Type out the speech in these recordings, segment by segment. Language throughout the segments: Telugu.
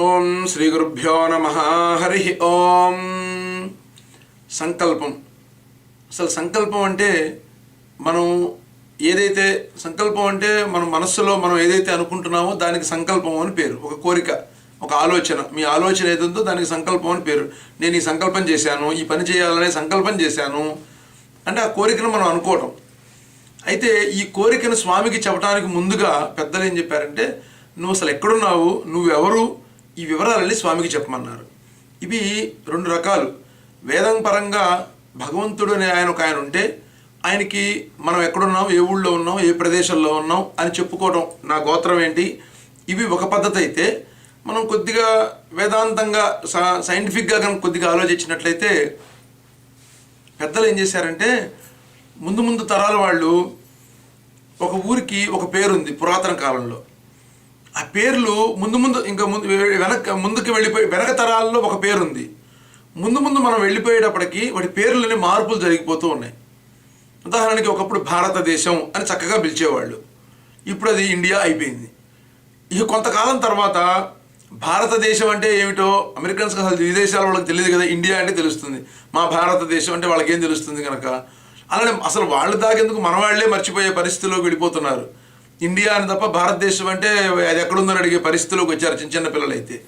ఓం శ్రీ గురుభ్యో నమ. హరి ఓం. సంకల్పం. అసలు సంకల్పం అంటే మనం ఏదైతే సంకల్పం అంటే మన మనస్సులో మనం ఏదైతే అనుకుంటున్నామో దానికి సంకల్పం అని పేరు. ఒక కోరిక ఒక ఆలోచన. మీ ఆలోచన ఏదంతో దానికి సంకల్పం అని పేరు. నేను ఈ సంకల్పం చేశాను ఈ పని చేయాలనే సంకల్పం చేశాను అంటే ఆ కోరికను మనం అనుకోవటం. అయితే ఈ కోరికను స్వామికి చెప్పడానికి ముందుగా పెద్దలు ఏం చెప్పారంటే నువ్వు అసలు ఎక్కడున్నావు? నువ్వెవరు? ఈ వివరాలన్నీ స్వామికి చెప్పమన్నారు. ఇవి రెండు రకాలు. వేదం పరంగా భగవంతుడు అనే ఆయన ఒక ఆయన ఉంటే ఆయనకి మనం ఎక్కడున్నాం ఏ ఊళ్ళో ఉన్నాం ఏ ప్రదేశంలో ఉన్నాం అని చెప్పుకోవడం నా గోత్రం ఏంటి? ఇవి ఒక పద్ధతి అయితే మనం కొద్దిగా వేదాంతంగా సైంటిఫిక్గా కనుక కొద్దిగా ఆలోచించినట్లయితే పెద్దలు ఏం చేశారంటే ముందు ముందు తరాల వాళ్ళు ఒక ఊరికి ఒక పేరుంది పురాతన కాలంలో. ఆ పేర్లు ముందు ముందు ఇంకా ముందు వెనక ముందుకు వెళ్ళిపోయి వెనక తరాల్లో ఒక పేరు ఉంది ముందు ముందు మనం వెళ్ళిపోయేటప్పటికి వాటి పేర్లని మార్పులు జరిగిపోతూ ఉన్నాయి. ఉదాహరణకి ఒకప్పుడు భారతదేశం అని చక్కగా పిలిచేవాళ్ళు. ఇప్పుడు అది ఇండియా అయిపోయింది. ఇక కొంతకాలం తర్వాత భారతదేశం అంటే ఏమిటో అమెరికన్స్ అసలు విదేశాల వాళ్ళకి తెలియదు కదా ఇండియా అంటే తెలుస్తుంది. మా భారతదేశం అంటే వాళ్ళకి ఏం తెలుస్తుంది కనుక అలానే అసలు వాళ్ళు దాగేందుకు మన వాళ్ళే మర్చిపోయే పరిస్థితిలోకి వెళ్ళిపోతున్నారు. ఇండియా అని తప్ప భారతదేశం అంటే అది ఎక్కడుందని అడిగే పరిస్థితిలోకి వచ్చారు చిన్న చిన్న పిల్లలైతే.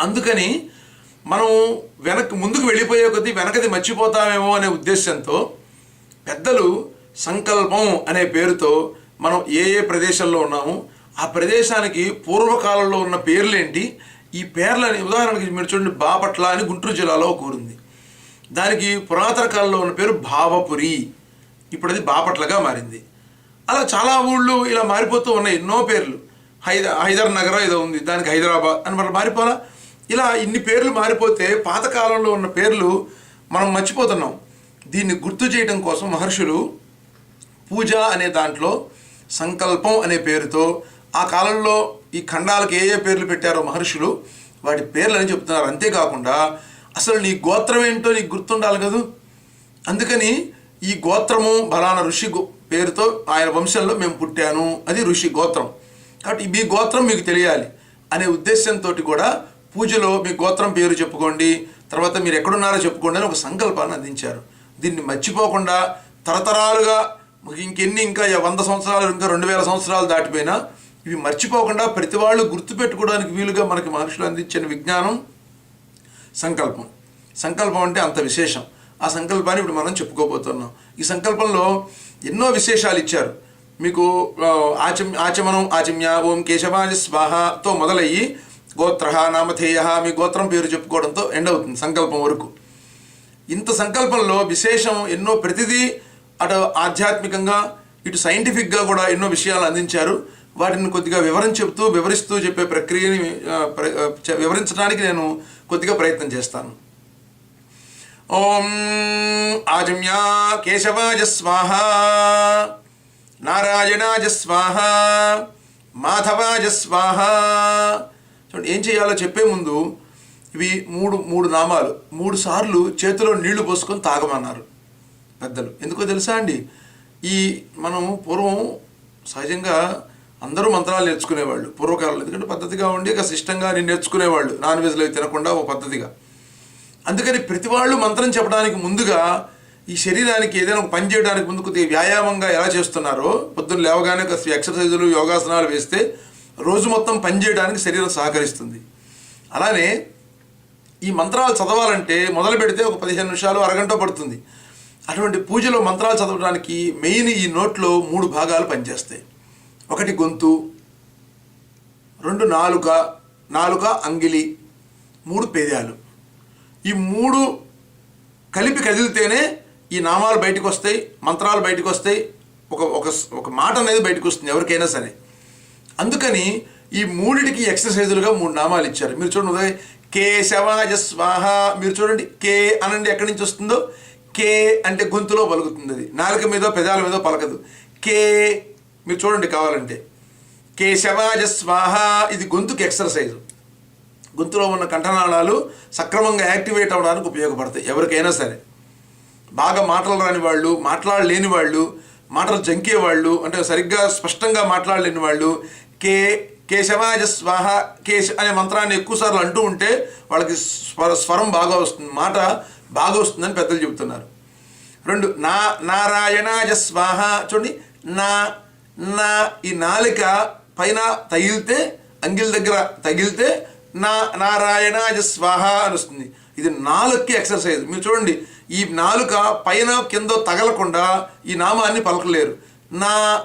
అందుకని మనం వెనక్కి ముందుకు వెళ్ళిపోయే కొద్దీ వెనకది మర్చిపోతామేమో అనే ఉద్దేశంతో పెద్దలు సంకల్పం అనే పేరుతో మనం ఏ ఏ ప్రదేశంలో ఉన్నాము ఆ ప్రదేశానికి పూర్వకాలంలో ఉన్న పేర్లేంటి ఈ పేర్లని ఉదాహరణకి మీరు చూడండి బాపట్ల అని గుంటూరు జిల్లాలో ఒక దానికి పురాతన కాలంలో ఉన్న పేరు భావపురి. ఇప్పుడు అది బాపట్లగా మారింది. అలా చాలా ఊళ్ళు ఇలా మారిపోతూ ఉన్నాయి. ఎన్నో పేర్లు. హైదర్ హైదర్ నగరం ఏదో ఉంది. దానికి హైదరాబాద్ అని మనం మారిపోలా ఇలా ఇన్ని పేర్లు మారిపోతే పాతకాలంలో ఉన్న పేర్లు మనం మర్చిపోతున్నాం. దీన్ని గుర్తు చేయడం కోసం మహర్షులు పూజ అనే దాంట్లో సంకల్పం అనే పేరుతో ఆ కాలంలో ఈ ఖండాలకు ఏ ఏ పేర్లు పెట్టారో మహర్షులు వాటి పేర్లని చెప్తున్నారు. అంతేకాకుండా అసలు నీ గోత్రం ఏంటో నీకు గుర్తుండాలి కదా? అందుకని ఈ గోత్రము బలానా ఋషి గో- పేరుతో ఆయన వంశంలో మేము పుట్టాను అది ఋషి గోత్రం. కాబట్టి మీ గోత్రం మీకు తెలియాలి అనే ఉద్దేశంతో కూడా పూజలో మీ గోత్రం పేరు చెప్పుకోండి తర్వాత మీరు ఎక్కడున్నారో చెప్పుకోండి అని ఒక సంకల్పాన్ని అందించారు. దీన్ని మర్చిపోకుండా తరతరాలుగా ఇంకెన్ని ఇంకా వంద సంవత్సరాలు ఇంకా రెండు వేల సంవత్సరాలు దాటిపోయినా ఇవి మర్చిపోకుండా ప్రతి వాళ్ళు గుర్తుపెట్టుకోవడానికి వీలుగా మనకి మనుషులు అందించిన విజ్ఞానం సంకల్పం. సంకల్పం అంటే అంత విశేషం. ఆ సంకల్పాన్ని ఇప్పుడు మనం చెప్పుకోబోతున్నాం. ఈ సంకల్పంలో ఎన్నో విశేషాలు ఇచ్చారు. మీకు ఆచమ్ ఆచం ఆచమనం ఆచమ్య ఓం కేశవాజ స్వాహతో మొదలయ్యి గోత్ర నామధేయ మీ గోత్రం పేరు చెప్పుకోవడంతో ఎండ్ అవుతుంది సంకల్పం వరకు. ఇంత సంకల్పంలో విశేషం ఎన్నో ప్రతిదీ అటు ఆధ్యాత్మికంగా ఇటు సైంటిఫిక్గా కూడా ఎన్నో విషయాలు అందించారు. వాటిని కొద్దిగా వివరం చెబుతూ వివరిస్తూ చెప్పే ప్రక్రియని ప్ర- వివరించడానికి నేను కొద్దిగా ప్రయత్నం చేస్తాను. ఓం ఆజమ్యా కేశవాజ స్వాహ నారాయణాజ స్వాహ మాధవాజ స్వాహ. చూడండి ఏం చేయాలో చెప్పే ముందు ఇవి మూడు మూడు నామాలు మూడు సార్లు చేతిలో నీళ్ళు పోసుకొని తాగమన్నారు పెద్దలు. ఎందుకో తెలుసా అండి? ఈ మనం పూర్వం సహజంగా అందరూ మంత్రాలు నేర్చుకునేవాళ్ళు పూర్వకాలంలో. ఎందుకంటే పద్ధతిగా ఉండి కాస్త ఇష్టంగా నేను నేర్చుకునేవాళ్ళు. నాన్ వెజ్లు అవి తినకుండా ఒక పద్ధతిగా. అందుకని ప్రతి వాళ్ళు మంత్రం చెప్పడానికి ముందుగా ఈ శరీరానికి ఏదైనా పని చేయడానికి ముందు కొద్దిగా వ్యాయామంగా ఎలా చేస్తున్నారో పొద్దున్న లేవగానే కాస్త ఎక్సర్సైజులు యోగాసనాలు వేస్తే రోజు మొత్తం పని చేయడానికి శరీరం సహకరిస్తుంది. అలానే ఈ మంత్రాలు చదవాలంటే మొదలు పెడితే ఒక పదిహేను నిమిషాలు అరగంట పడుతుంది. అటువంటి పూజలో మంత్రాలు చదవడానికి మెయిన్ ఈ నోట్లో మూడు భాగాలు పనిచేస్తాయి. ఒకటి గొంతు రెండు నాలుక నాలుక అంగిలి మూడు పేదాలు. ఈ మూడు కలిపి కదిలితేనే ఈ నామాలు బయటకు వస్తాయి మంత్రాలు బయటకు వస్తాయి ఒక ఒక ఒక మాట అనేది బయటకు వస్తుంది ఎవరికైనా సరే. అందుకని ఈ మూడిటికి ఎక్సర్సైజులుగా మూడు నామాలు ఇచ్చారు. మీరు చూడండి కే కేశవాజ స్వాహ మీరు చూడండి కే అనండి ఎక్కడి నుంచి వస్తుందో కే అంటే గొంతులో పలుకుతుంది అది. నాలుక మీద పెదాల మీద పలకదు. కే మీరు చూడండి కావాలంటే. కేశవాజ స్వాహ ఇది గొంతుకి ఎక్సర్సైజు. గొంతులో ఉన్న కంఠనాళాలు సక్రమంగా యాక్టివేట్ అవ్వడానికి ఉపయోగపడతాయి. ఎవరికైనా సరే. బాగా మాటలు రాని వాళ్ళు మాట్లాడలేని వాళ్ళు మాటలు జంకే వాళ్ళు అంటే సరిగ్గా స్పష్టంగా మాట్లాడలేని వాళ్ళు కే కేశవాజ స్వాహ కేశ అనే మంత్రాన్ని ఎక్కువసార్లు అంటూ ఉంటే వాళ్ళకి స్వర స్వరం బాగా వస్తుంది మాట బాగా వస్తుందని పెద్దలు చెబుతున్నారు. రెండు నా నారాయణాజ స్వాహ చూడండి నా నా ఈ నాలిక పైన తగిలితే అంగిల్ దగ్గర తగిలితే నా నారాయణాజ స్వాహ అని వస్తుంది ఇది నాలుగుకి ఎక్సర్సైజ్ మీరు చూడండి ఈ నాలుక పైన కింద తగలకుండా ఈ నామాన్ని పలకలేరు. నా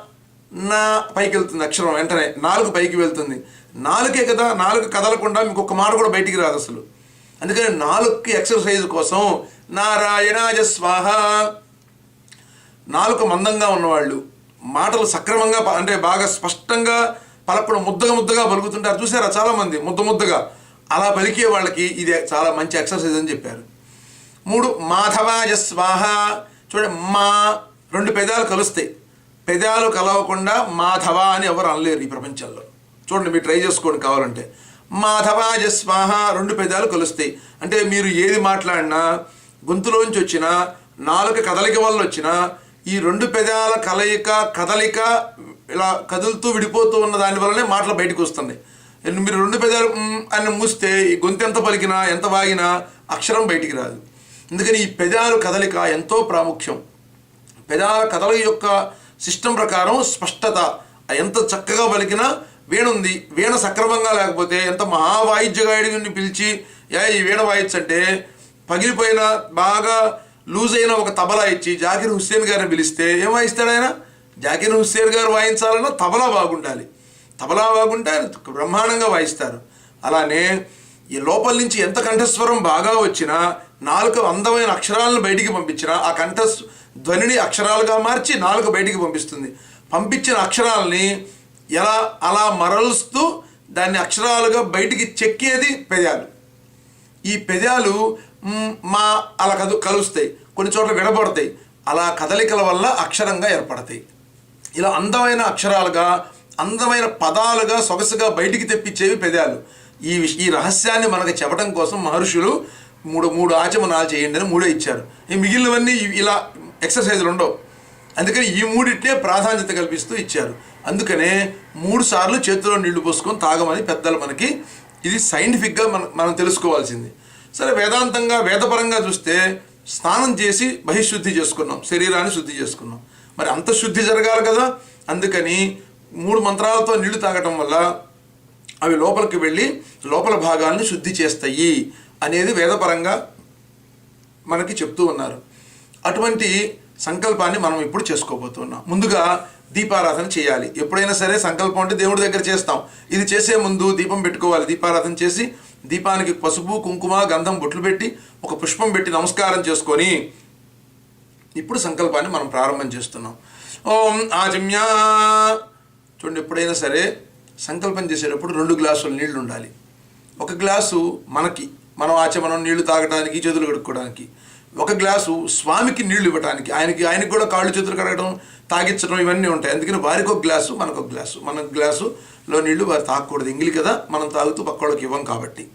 నా పైకి వెళ్తుంది అక్షరం వెంటనే. నాలుగు పైకి వెళ్తుంది. నాలుకే కదా నాలుగు కదలకుండా మీకు ఒక మాట కూడా బయటికి రాదు అసలు. అందుకని నాలుగుకి ఎక్సర్సైజ్ కోసం నారాయణాజ స్వాహ. నాలుక మందంగా ఉన్నవాళ్ళు మాటలు సక్రమంగా అంటే బాగా స్పష్టంగా పలకడం ముద్దగా ముద్దగా పలుకుతుంటారు. చూసారా చాలామంది ముద్ద ముద్దగా. అలా పలికే వాళ్ళకి ఇది చాలా మంచి ఎక్సర్సైజ్ అని చెప్పారు. మూడు మాధవాజ స్వాహ. చూడండి మా రెండు పెదాలు కలుస్తాయి. పెదాలు కలవకుండా మాధవ అని ఎవరు అనలేరు ఈ ప్రపంచంలో. చూడండి మీరు ట్రై చేసుకోండి కావాలంటే. మాధవాజ స్వాహ రెండు పెదాలు కలుస్తాయి. అంటే మీరు ఏది మాట్లాడినా గొంతులోంచి వచ్చిన నాలుక కదలిక వల్ల వచ్చిన ఈ రెండు పెదాల కలయిక కదలిక ఇలా కదులుతూ విడిపోతూ ఉన్న దాని వల్లనే మాటలు బయటకు వస్తుంది మీరు రెండు పెదాలు అని మూస్తే ఈ గొంతు ఎంత పలికినా ఎంత వాగినా అక్షరం బయటికి రాదు. అందుకని ఈ పెదాలు కదలిక ఎంతో ప్రాముఖ్యం. పెదాల కదల యొక్క సిస్టమ్ ప్రకారం స్పష్టత ఎంత చక్కగా పలికినా వీణుంది వీణ సక్రమంగా లేకపోతే ఎంత మహావాయిద్యగాయుడిని పిలిచి యా ఈ వీణ వాయించంటే పగిలిపోయిన బాగా లూజ్ అయిన ఒక తబలా ఇచ్చి జాకిర్ హుస్సేన్ గారిని పిలిస్తే ఏం వాయిస్తాడు ఆయన? జాకిర్ హుస్సేర్ గారు వాయించాలన్నా తబలా బాగుండాలి. తబలా బాగుంటే బ్రహ్మాండంగా వాయిస్తారు. అలానే ఈ లోపల నుంచి ఎంత కంఠస్వరం బాగా వచ్చినా నాలుక అందమైన అక్షరాలను బయటికి పంపించినా ఆ కంఠ ధ్వనిని అక్షరాలుగా మార్చి నాలుక బయటికి పంపిస్తుంది. పంపించిన అక్షరాలని ఎలా అలా మరలుస్తూ దాన్ని అక్షరాలుగా బయటికి చెక్కేది పెదాలు ఈ పెదాలు మా అలా కదు కలుస్తాయి. కొన్ని చోట్ల విడబడతాయి అలా కదలికల వల్ల అక్షరంగా ఏర్పడతాయి. ఇలా అందమైన అక్షరాలుగా అందమైన పదాలుగా సొగసుగా బయటికి తెప్పించేవి పెదాలు. ఈ విష- ఈ రహస్యాన్ని మనకు చెప్పడం కోసం మహర్షులు మూడు మూడు ఆచమనాలు చేయండి అని మూడే ఇచ్చారు. ఈ మిగిలినవన్నీ ఇలా ఎక్సర్సైజులు ఉండవు. అందుకని ఈ మూడింటినే ప్రాధాన్యత కల్పిస్తూ ఇచ్చారు. అందుకనే మూడు సార్లు చేతిలో నీళ్ళు పోసుకొని తాగమని పెద్దలు మనకి ఇది సైంటిఫిక్గా మనం మనం తెలుసుకోవాల్సింది. సరే వేదాంతంగా వేదపరంగా చూస్తే స్నానం చేసి బహిశుద్ధి చేసుకున్నాం శరీరాన్ని శుద్ధి చేసుకున్నాం. మరి అంత శుద్ధి జరగాలి కదా? అందుకని మూడు మంత్రాలతో నీళ్ళు తాగటం వల్ల అవి లోపలికి వెళ్ళి లోపల భాగాన్ని శుద్ధి చేస్తాయి అనేది వేదపరంగా మనకి చెప్తూ ఉన్నారు. అటువంటి సంకల్పాన్ని మనం ఇప్పుడు చేసుకోబోతున్నాం ముందుగా దీపారాధన చేయాలి. ఎప్పుడైనా సరే సంకల్పం అంటే దేవుడి దగ్గర చేస్తాం. ఇది చేసే ముందు దీపం పెట్టుకోవాలి. దీపారాధన చేసి దీపానికి పసుపు కుంకుమ గంధం బొట్లు పెట్టి ఒక పుష్పం పెట్టి నమస్కారం చేసుకొని ఇప్పుడు సంకల్పాన్ని మనం ప్రారంభం చేస్తున్నాం. ఓం ఆజమ్యా. చూడండి ఎప్పుడైనా సరే సంకల్పం చేసేటప్పుడు రెండు గ్లాసుల నీళ్ళు ఉండాలి. ఒక గ్లాసు మనకి మనం ఆచమనం నీళ్ళు తాగడానికి చేతులు కడుక్కోవడానికి. ఒక గ్లాసు స్వామికి నీళ్ళు ఇవ్వడానికి ఆయనకి ఆయనకి కూడా కాళ్ళు చేతులు కడగడం తాగించడం ఇవన్నీ ఉంటాయి. అందుకని వారికి ఒక గ్లాసు మనకు ఒక గ్లాసు. మన గ్లాసులో నీళ్ళు వారు తాగకూడదు. ఎంగిలి కదా మనం తాగుతూ పక్కోళ్ళకి ఇవ్వం కాబట్టి.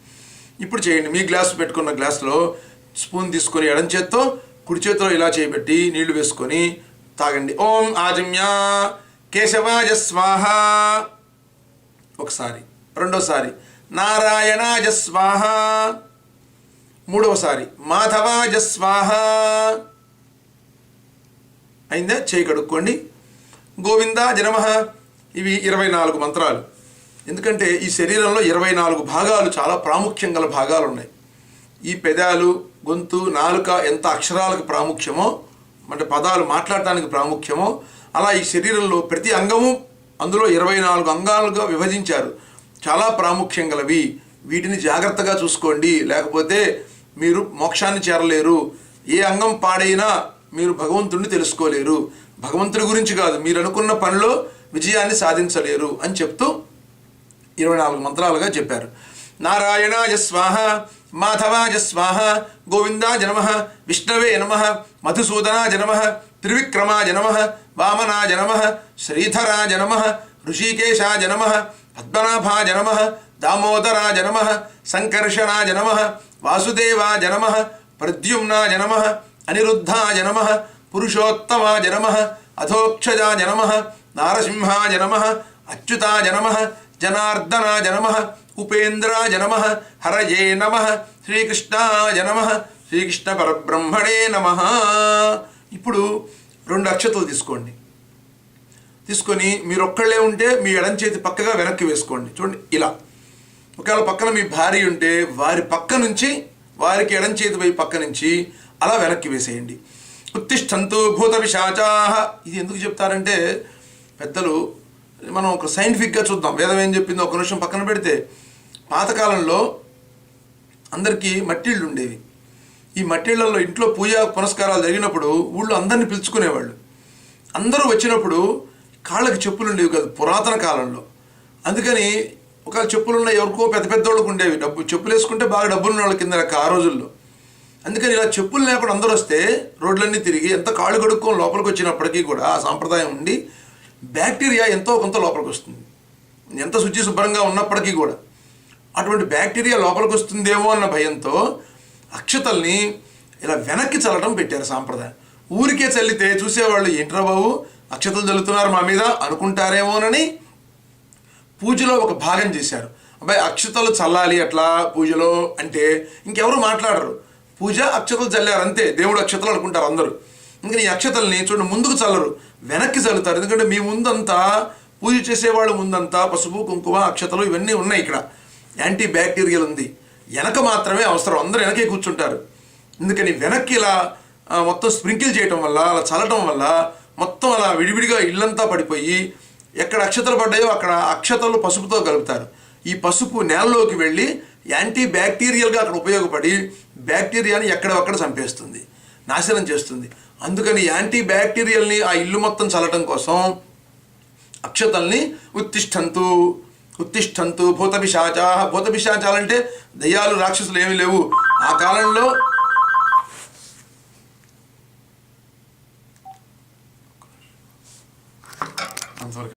ఇప్పుడు చేయండి. మీ గ్లాసు పెట్టుకున్న గ్లాసులో స్పూన్ తీసుకొని ఎడం చేత్తో కుడి చేతిలో ఇలా చేయబెట్టి నీళ్ళు వేసుకొని తాగండి. ఓం ఆజమ్య కేశవాజ స్వాహ. ఒకసారి. రెండోసారి. నారాయణాజ స్వాహ. మూడవసారి మాధవాజ స్వాహ. అయిందా? చేయి కడుక్కోండి. గోవిందా జనమ ఇవి ఇరవై నాలుగు మంత్రాలు. ఎందుకంటే ఈ శరీరంలో ఇరవై నాలుగు భాగాలు చాలా ప్రాముఖ్యం గల భాగాలు ఉన్నాయి ఈ పెదాలు గొంతు నాలుక ఎంత అక్షరాలకు ప్రాముఖ్యమో అంటే పదాలు మాట్లాడటానికి ప్రాముఖ్యమో అలా ఈ శరీరంలో ప్రతి అంగము అందులో ఇరవై నాలుగు అంగాలుగా విభజించారు. చాలా ప్రాముఖ్యం గలవి. వీటిని జాగ్రత్తగా చూసుకోండి. లేకపోతే మీరు మోక్షాన్ని చేరలేరు. ఏ అంగం పాడైనా మీరు భగవంతుడిని తెలుసుకోలేరు. భగవంతుడి గురించి కాదు. మీరు అనుకున్న పనిలో విజయాన్ని సాధించలేరు అని చెప్తూ ఇరవై నాలుగు మంత్రాలుగా చెప్పారు. నారాయణాయ స్వాహ మాధవాయ స్వాహ గోవిందాయ నమ విష్ణవే నమ మధుసూదనాయ నమ త్రివిక్రమాయ నమ వామనాయ నమ శ్రీధరాయ నమ ఋషికేశాయ నమ పద్మనాభాయ నమ దామోదరాయ నమ సంకర్షణాయ నమ వాసుదేవాయ నమ ప్రద్యుమ్నాయ నమ అనిరుద్ధాయ నమ పురుషోత్తమాయ నమ అధోక్షజాయ నమ నారసింహాయ నమ అచ్యుతాయ నమ జనార్దనాయ నమ ఉపేంద్రాయ నమ హరయే నమ శ్రీకృష్ణాయ నమ శ్రీకృష్ణ పరబ్రహ్మణే నమ. ఇప్పుడు రెండు అక్షతలు తీసుకోండి. తీసుకొని మీరు ఒక్కళ్ళే ఉంటే మీ ఎడం చేతి పక్కగా వెనక్కి వేసుకోండి. చూడండి ఇలా. ఒకవేళ పక్కన మీ భార్య ఉంటే వారి పక్క నుంచి వారికి ఎడం చేతి వైపు పక్క నుంచి అలా వెనక్కి వేసేయండి. ఉత్తిష్టంతో భూత విశాచాహ ఇది ఎందుకు చెప్తారంటే పెద్దలు మనం ఒక సైంటిఫిక్గా చూద్దాం. వేదం ఏం చెప్పిందో ఒక నిమిషం పక్కన పెడితే పాతకాలంలో అందరికీ మట్టిళ్ళు ఉండేవి. ఈ మట్టిళ్ళలో ఇంట్లో పూజ పునస్కారాలు జరిగినప్పుడు ఊళ్ళో అందరిని పిలుచుకునేవాళ్ళు. అందరూ వచ్చినప్పుడు కాళ్ళకి చెప్పులు ఉండేవి కాదు పురాతన కాలంలో. అందుకని ఒక చెప్పులున్న ఎవరికో పెద్ద పెద్ద వాళ్ళకు ఉండేవి. డబ్బు చెప్పులు వేసుకుంటే బాగా డబ్బులు ఉన్న వాళ్ళ కింద ఆ రోజుల్లో. అందుకని ఇలా చెప్పులు లేకుండా అందరూ వస్తే రోడ్లన్నీ తిరిగి ఎంత కాళ్ళు కడుక్కొని లోపలికి వచ్చినప్పటికీ కూడా ఆ సాంప్రదాయం ఉండి బ్యాక్టీరియా ఎంతో కొంత లోపలికి వస్తుంది ఎంత శుచి శుభ్రంగా ఉన్నప్పటికీ కూడా అటువంటి బ్యాక్టీరియా లోపలికి వస్తుందేమో అన్న భయంతో అక్షతల్ని ఇలా వెనక్కి చల్లడం పెట్టారు సాంప్రదాయం. ఊరికే చల్లితే చూసేవాళ్ళు ఏంట్రా బాబు అక్షతలు చల్లుతున్నారు మా మీద అనుకుంటారేమోనని పూజలో ఒక భాగం చేశారు. అబ్బాయి అక్షతలు చల్లాలి అట్లా పూజలో అంటే ఇంకెవరు మాట్లాడరు. పూజ అక్షతలు చల్లారు అంతే దేవుడు అక్షతలు అనుకుంటారు అందరూ. ఇంకా ఈ అక్షతల్ని చూడండి ముందుకు చల్లరు. వెనక్కి చల్లుతారు ఎందుకంటే మీ ముందంతా పూజ చేసేవాళ్ళు ముందంతా పసుపు కుంకుమ అక్షతలు ఇవన్నీ ఉన్నాయి ఇక్కడ. యాంటీ బ్యాక్టీరియల్ ఉంది. వెనక మాత్రమే అవసరం. అందరూ వెనకే కూర్చుంటారు. ఎందుకని వెనక్కి ఇలా మొత్తం స్ప్రింకిల్ చేయటం వల్ల అలా చల్లటం వల్ల మొత్తం అలా విడివిడిగా ఇల్లంతా పడిపోయి ఎక్కడ అక్షతలు పడ్డాయో అక్కడ అక్షతలు పసుపుతో కలుపుతారు. ఈ పసుపు నేలలోకి వెళ్ళి యాంటీ బ్యాక్టీరియల్గా అక్కడ ఉపయోగపడి బ్యాక్టీరియాని ఎక్కడొక్కడ చంపేస్తుంది. నాశనం చేస్తుంది. అందుకని యాంటీ బ్యాక్టీరియల్ని ఆ ఇల్లు మొత్తం చల్లటం కోసం అక్షతల్ని ఉత్తిష్టంతు ఉత్తిష్టంతు భూత పిశాచా భూత పిశాచాలంటే దయ్యాలు రాక్షసులు ఏమీ లేవు. ఆ కాలంలో అంతవరకు